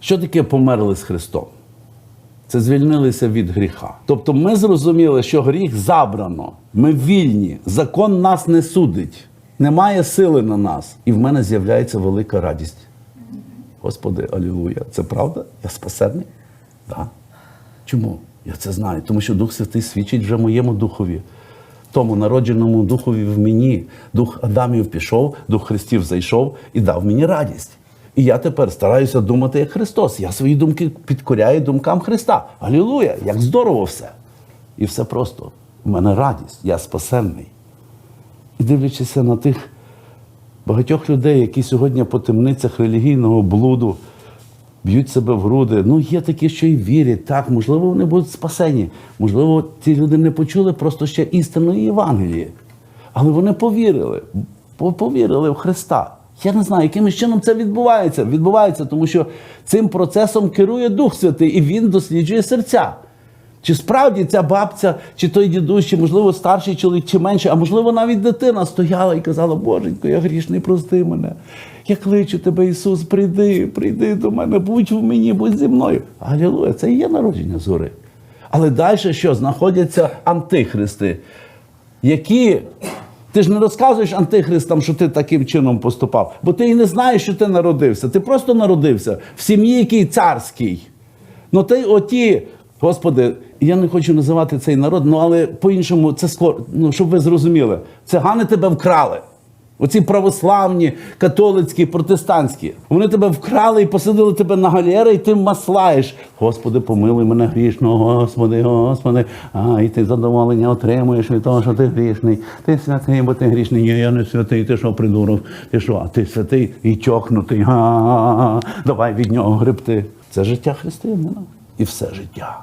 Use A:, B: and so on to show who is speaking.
A: Що таке померли з Христом? Це звільнилися від гріха. Тобто ми зрозуміли, що гріх забрано. Ми вільні, закон нас не судить, немає сили на нас. І в мене з'являється велика радість. Господи, алілуя, це правда? Я спасений? Так. Чому? Я це знаю. Тому що Дух Святий свідчить вже моєму духові, тому народженому духові в мені. Дух Адамів пішов, Дух Христів зайшов і дав мені радість. І я тепер стараюся думати як Христос. Я свої думки підкоряю думкам Христа. Алілуя! Як здорово все! І все просто. У мене радість, я спасенний. І дивлячися на тих багатьох людей, які сьогодні по темницях релігійного блуду б'ють себе в груди. Ну, є такі, що і вірять. Так, можливо, вони будуть спасені. Можливо, ці люди не почули просто ще істинної Євангелії. Але вони повірили, повірили в Христа. Я не знаю, яким чином це відбувається. Відбувається, тому що цим процесом керує Дух Святий, і він досліджує серця. Чи справді ця бабця, чи той дідусь, чи можливо старший чоловік, чи менше, а можливо навіть дитина стояла і казала, Боженько, я грішний, прости мене. Я кличу тебе, Ісус, прийди, прийди до мене, будь в мені, будь зі мною. Алілуя, це і є народження згори. Але далі що? Знаходяться антихристи, які. Ти ж не розказуєш антихристам, що ти таким чином поступав, бо ти і не знаєш, що ти народився. Ти просто народився в сім'ї, який царський. Ну ти оті, Господи, я не хочу називати цей народ, ну але по-іншому це скоро, ну, щоб ви зрозуміли, цигани тебе вкрали. Оці православні, католицькі, протестантські. Вони тебе вкрали і посадили тебе на галери, і ти маслаєш. Господи, помилуй мене грішного, Господи, Господи. А, і ти задоволення отримуєш від того, що ти грішний. Ти святий, бо ти грішний. Ні, я не святий, ти що придурок? Ти що? А ти святий і чокнутий. Га-га-га. Давай від нього гребти. Це життя християнина. І все життя.